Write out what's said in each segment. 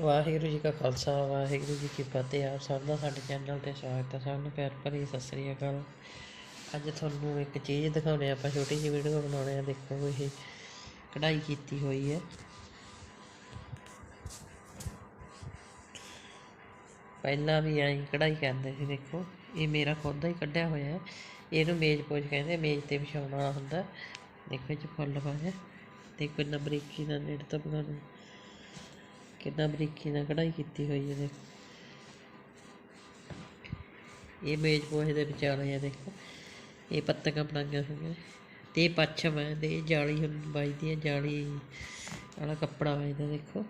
ਵਾਹਿਗੁਰੂ ਜੀ ਕਾ ਖਾਲਸਾ, ਵਾਹਿਗੁਰੂ ਜੀ ਕੀ ਫਤਿਹ। ਆਪ ਸਭ ਦਾ ਸਾਡੇ ਚੈਨਲ ਤੇ ਸਵਾਗਤ ਹੈ। ਸਭ ਨੂੰ ਪਿਆਰ ਭਰੀ ਸਤਿ ਸ੍ਰੀ ਅਕਾਲ। ਅੱਜ ਤੁਹਾਨੂੰ ਇੱਕ ਚੀਜ਼ ਦਿਖਾਉਣੇ ਆਪਾਂ ਛੋਟੀ ਜਿਹੀ ਵੀਡੀਓ ਬਣਾਉਣੇ ਆ ਦੇਖੋ ਇਹ ਕਢਾਈ ਕੀਤੀ ਹੋਈ ਹੈ। ਪਹਿਲਾਂ ਵੀ ਐਂ ਕਢਾਈ ਕਰਦੇ ਸੀ, ਦੇਖੋ। ਇਹ ਮੇਰਾ ਖੁਦ ਦਾ ਹੀ ਕੱਢਿਆ ਹੋਇਆ ਹੈ। ਇਹਨੂੰ ਮੇਜ਼ ਪੋਜ ਕਹਿੰਦੇ ਮੇਜ਼ ਤੇ ਵਿਛਾਉਣ ਵਾਲਾ ਹੁੰਦਾ। ਦੇਖੋ ਇਹ 'ਚ ਫੁੱਲ ਪਾਇਆ ਤੇ ਕਿੰਨਾ ਬਰੀਕੀ ਨਾਲ ਨੇੜੇ ਤੋਂ ਬਣਾਉਣਾ ਕਿੰਨਾ ਬਰੀਕੀ ਨਾਲ ਕਢਾਈ ਕੀਤੀ ਹੋਈ ਹੈ, ਦੇਖੋ। ਇਹ ਮੇਜ਼ ਪੋਹੇ ਦੇ ਵਿਚਾਲੇ ਆ, ਦੇਖੋ। ਇਹ ਪੱਤਕਾਂ ਬਣਾਈਆਂ ਹੋਈਆਂ। ਨੇ ਤੇ ਇਹ ਪੱਛਮ ਹੈ ਤੇ ਇਹ ਜਾਲੀ ਹੁਣ ਵੱਜਦੀ ਹੈ ਜਾਲੀ ਵਾਲਾ ਕੱਪੜਾ ਵੱਜਦਾ ਦੇਖੋ।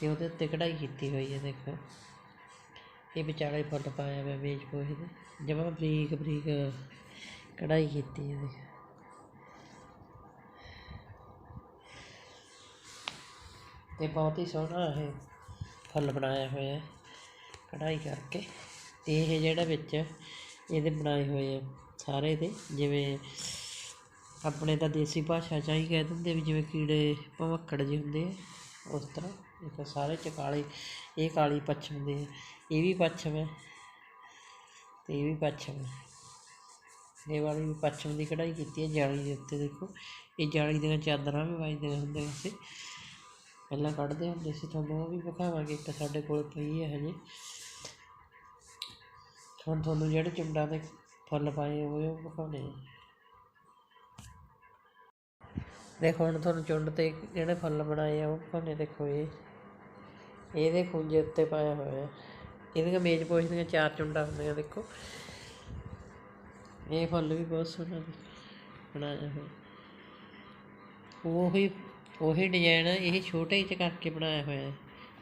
ਤੇ ਉਹਦੇ ਉੱਤੇ ਕਢਾਈ ਕੀਤੀ ਹੋਈ ਹੈ, ਦੇਖੋ। ਇਹ ਵਿਚਾਲੇ ਫੁੱਲ ਪਾਇਆ ਹੋਇਆ ਮੇਜ਼ ਪੋਹੇ ਦੇ। ਜਮਾਂ ਬਰੀਕ ਬਰੀਕ ਕਢਾਈ ਕੀਤੀ ਹੈ, ਦੇਖੋ। ਤੇ ਬਹੁਤ ਹੀ ਸੋਹਣਾ ਇਹ ਫੁੱਲ ਬਣਾਇਆ ਹੋਇਆ ਕਢਾਈ ਕਰਕੇ। ਤੇ ਇਹ ਜਿਹੜਾ ਵਿੱਚ ਇਹਦੇ ਬਣਾਏ ਹੋਏ ਆ ਸਾਰੇ ਦੇ, ਜਿਵੇਂ ਆਪਣੇ ਤਾਂ ਦੇਸੀ ਭਾਸ਼ਾ ਚ ਹੀ ਕਹਿ ਦਿੰਦੇ ਵੀ ਜਿਵੇਂ ਕੀੜੇ ਭਮੱਕੜ ਜਿਹੇ ਹੁੰਦੇ ਆ, ਉਸ ਤਰ੍ਹਾਂ। ਇਹ ਸਾਰੇ ਚ ਕਾਲੇ, ਇਹ ਕਾਲੀ ਪੱਛਮ ਦੇ ਇਹ ਵੀ ਪੱਛਮ ਹੈ ਤੇ ਇਹ ਵੀ ਪੱਛਮ ਹੈ ਇਹ ਵਾਲੀ ਵੀ ਪੱਛਮ ਦੀ ਕਢਾਈ ਕੀਤੀ ਹੈ ਜਾਲੀ ਦੇ ਉੱਤੇ ਦੇਖੋ। ਇਹ ਜਾਲੀ ਦੀਆਂ ਚਾਦਰਾਂ ਵੀ ਵਜਦੀਆਂ ਹੁੰਦੀਆਂ ਸੀ। ਪਹਿਲਾਂ ਕੱਢਦੇ ਹੁੰਦੇ ਸੀ, ਤੁਹਾਨੂੰ ਉਹ ਵੀ ਵਿਖਾਵਾਂਗੇ ਇੱਕ ਸਾਡੇ ਕੋਲ ਪਈ ਹੈ ਹਜੇ। ਹੁਣ ਤੁਹਾਨੂੰ ਜਿਹੜੇ ਚੁੰਡਾਂ ਦੇ ਫੁੱਲ ਪਾਏ ਹੋਏ ਉਹ ਵਿਖਾਉਣੇ ਆ। ਦੇਖੋ, ਹੁਣ ਤੁਹਾਨੂੰ ਚੁੰਡ ਤੇ ਜਿਹੜੇ ਫੁੱਲ ਬਣਾਏ ਆ, ਉਹ ਵਿਖਾਉਣੇ ਦੇਖੋ ਇਹ ਇਹਦੇ ਖੁੰਝੇ ਉੱਤੇ ਪਾਇਆ ਹੋਇਆ ਇਹਦੀਆਂ ਮੇਜ਼ ਪੋਸ਼ ਦੀਆਂ ਚਾਰ ਚੁੰਡਾਂ ਹੁੰਦੀਆਂ, ਦੇਖੋ। ਇਹ ਫੁੱਲ ਵੀ ਬਹੁਤ ਸੋਹਣਾ ਬਣਾਇਆ ਹੋਇਆ। ਉਹੀ ਉਹੀ ਡਿਜ਼ਾਈਨ ਇਹ ਛੋਟੇ 'ਚ ਕਰਕੇ ਬਣਾਇਆ ਹੋਇਆ ਹੈ।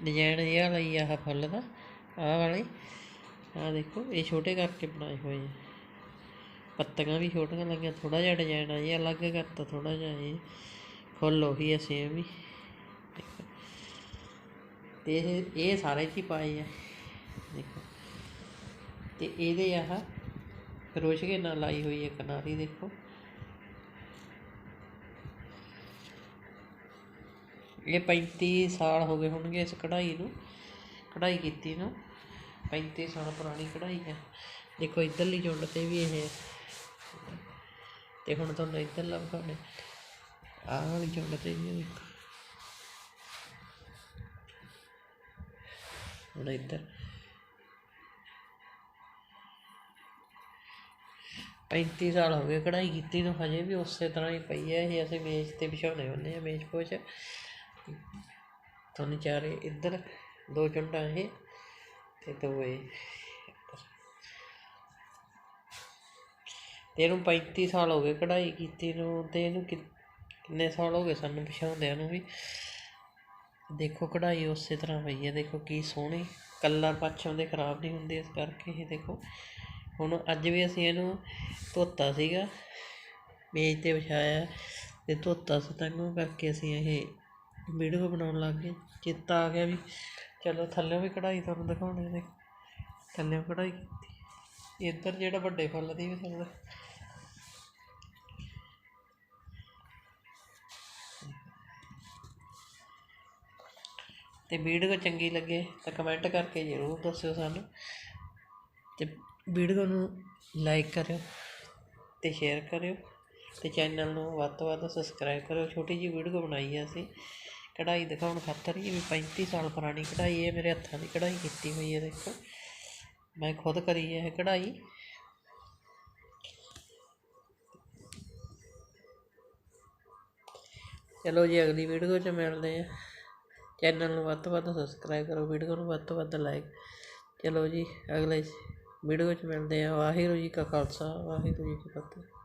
ਡਿਜ਼ਾਈਨ ਇਹ ਵਾਲਾ ਹੀ ਆਹ ਫੁੱਲ ਦਾ, ਆਹ ਵਾਲੇ। ਆਹ ਦੇਖੋ, ਇਹ ਛੋਟੇ ਕਰਕੇ ਬਣਾਏ ਹੋਏ ਆ ਪੱਤੀਆਂ ਵੀ ਛੋਟੀਆਂ ਲੱਗੀਆਂ ਥੋੜਾ ਜਿਹਾ ਡਿਜ਼ਾਈਨ ਆ, ਇਹ ਅਲੱਗ ਕਰਤਾ ਥੋੜਾ ਜਿਹਾ ਇਹ। ਫੁੱਲ ਉਹੀ ਹੈ ਸੇਮ ਹੀ। ਤੇ ਇਹ ਇਹ ਸਾਰੇ ਚ ਹੀ ਪਾਏ ਆ। ਦੇਖੋ। ਤੇ ਇਹਦੇ ਆਹ ਕਰੋਸ਼ੀਏ ਨਾਲ ਲਾਈ ਹੋਈ ਹੈ ਕਿਨਾਰੀ, ਦੇਖੋ। ਇਹ 35 ਸਾਲ ਹੋ ਗਏ ਹੋਣਗੇ ਇਸ ਕਢਾਈ ਨੂੰ, ਕਢਾਈ ਕੀਤੀ ਨੂੰ। 35 ਸਾਲ ਪੁਰਾਣੀ ਕਢਾਈ ਹੈ ਦੇਖੋ ਇੱਧਰਲੀ ਚੁੰਡ ਤੇ ਵੀ ਇਹ। ਤੇ ਹੁਣ ਤੁਹਾਨੂੰ ਇੱਧਰ ਲੱਭਾਂਗੇ ਆਹ ਵਾਲੀ ਚੁੰਡ ਤੇ ਵੀ ਦੇਖੋ। ਹੁਣ ਇੱਧਰ। 35 ਸਾਲ ਹੋ ਗਏ ਕਢਾਈ ਕੀਤੀ ਨੂੰ, ਹਜੇ ਵੀ ਉਸੇ ਤਰ੍ਹਾਂ ਹੀ ਪਈ ਹੈ। ਇਹ ਅਸੀਂ ਮੇਜ਼ ਤੇ ਵਿਛਾਉਣੇ ਹੁੰਦੇ ਆ, ਮੇਜ਼ ਪੋਚ ਤੁਹਾਨੂੰ ਚਾਰੇ ਇੱਧਰ, ਦੋ ਝੁੰਡਾਂ ਇਹ ਤੇ ਦੋ ਇਹ ਤੇ ਇਹਨੂੰ 35 ਸਾਲ ਹੋ ਗਏ ਕਢਾਈ ਕੀਤੀ ਨੂੰ ਤੇ ਇਹਨੂੰ ਕਿ- ਕਿੰਨੇ ਸਾਲ ਹੋ ਗਏ ਸਾਨੂੰ ਵਿਛਾਉਂਦਿਆਂ ਨੂੰ ਵੀ। ਦੇਖੋ ਕਢਾਈ ਉਸੇ ਤਰ੍ਹਾਂ ਪਈ ਹੈ, ਦੇਖੋ ਕੀ ਸੋਹਣੀ, ਕਲਰ ਪੱਛਮ ਦੇ ਖਰਾਬ ਨਹੀਂ ਹੁੰਦੇ ਇਸ ਕਰਕੇ ਇਹ ਦੇਖੋ। ਹੁਣ ਅੱਜ ਵੀ ਅਸੀਂ ਇਹਨੂੰ ਧੋਤਾ ਸੀਗਾ, ਮੇਜ਼ ਤੇ ਵਿਛਾਇਆ ਤੇ ਧੋਤਾ ਸੀ ਤਾਂ ਕਰਕੇ ਅਸੀਂ ਇਹ ਵੀਡੀਓ ਬਣਾਉਣ ਲੱਗ ਗਏ। ਚੇਤਾ ਆ ਗਿਆ ਵੀ ਚਲੋ ਥੱਲੇੋਂ ਵੀ ਕਢਾਈ ਤੁਹਾਨੂੰ ਦਿਖਾਉਣੀ ਹੈ ਦੇਖੋ। ਕਢਾਈ ਕੀਤੀ। ਇੱਧਰ ਜਿਹੜਾ ਵੱਡੇ ਫੁੱਲ ਦੀ ਵੀ ਤੁਹਾਨੂੰ ਤੇ ਵੀਡੀਓ ਚੰਗੀ ਲੱਗੇ ਤਾਂ ਕਮੈਂਟ ਕਰਕੇ ਜ਼ਰੂਰ ਦੱਸਿਓ ਸਾਨੂੰ। ਤੇ ਵੀਡੀਓ ਨੂੰ ਲਾਈਕ ਕਰਿਓ ਤੇ ਸ਼ੇਅਰ ਕਰਿਓ। ਤੇ ਚੈਨਲ ਨੂੰ ਵੱਧ ਤੋਂ ਵੱਧ ਸਬਸਕ੍ਰਾਈਬ ਕਰਿਓ। ਛੋਟੀ ਜਿਹੀ ਵੀਡੀਓ ਬਣਾਈ ਹੈ ਅਸੀਂ। ਕਢਾਈ ਦਿਖਾਉਣ ਖਾਤਰ ਇਹ ਵੀ 35 ਸਾਲ ਪੁਰਾਣੀ ਕਢਾਈ ਹੈ ਮੇਰੇ ਹੱਥਾਂ ਦੀ ਕਢਾਈ ਕੀਤੀ ਹੋਈ ਹੈ, ਦੇਖੋ। ਮੈਂ ਖੁਦ ਕਰੀ ਹੈ ਇਹ ਕਢਾਈ। ਚਲੋ ਜੀ, ਅਗਲੀ ਵੀਡੀਓ 'ਚ ਮਿਲਦੇ ਆ ਚੈਨਲ ਨੂੰ ਵੱਧ ਤੋਂ ਵੱਧ ਸਬਸਕ੍ਰਾਈਬ ਕਰੋ, ਵੀਡੀਓ ਨੂੰ ਵੱਧ ਤੋਂ ਵੱਧ ਲਾਈਕ ਚਲੋ ਜੀ, ਅਗਲੇ ਵੀਡੀਓ 'ਚ ਮਿਲਦੇ ਆ ਵਾਹਿਗੁਰੂ ਜੀ ਕਾ ਖਾਲਸਾ, ਵਾਹਿਗੁਰੂ ਜੀ ਕੀ ਫਤਿਹ।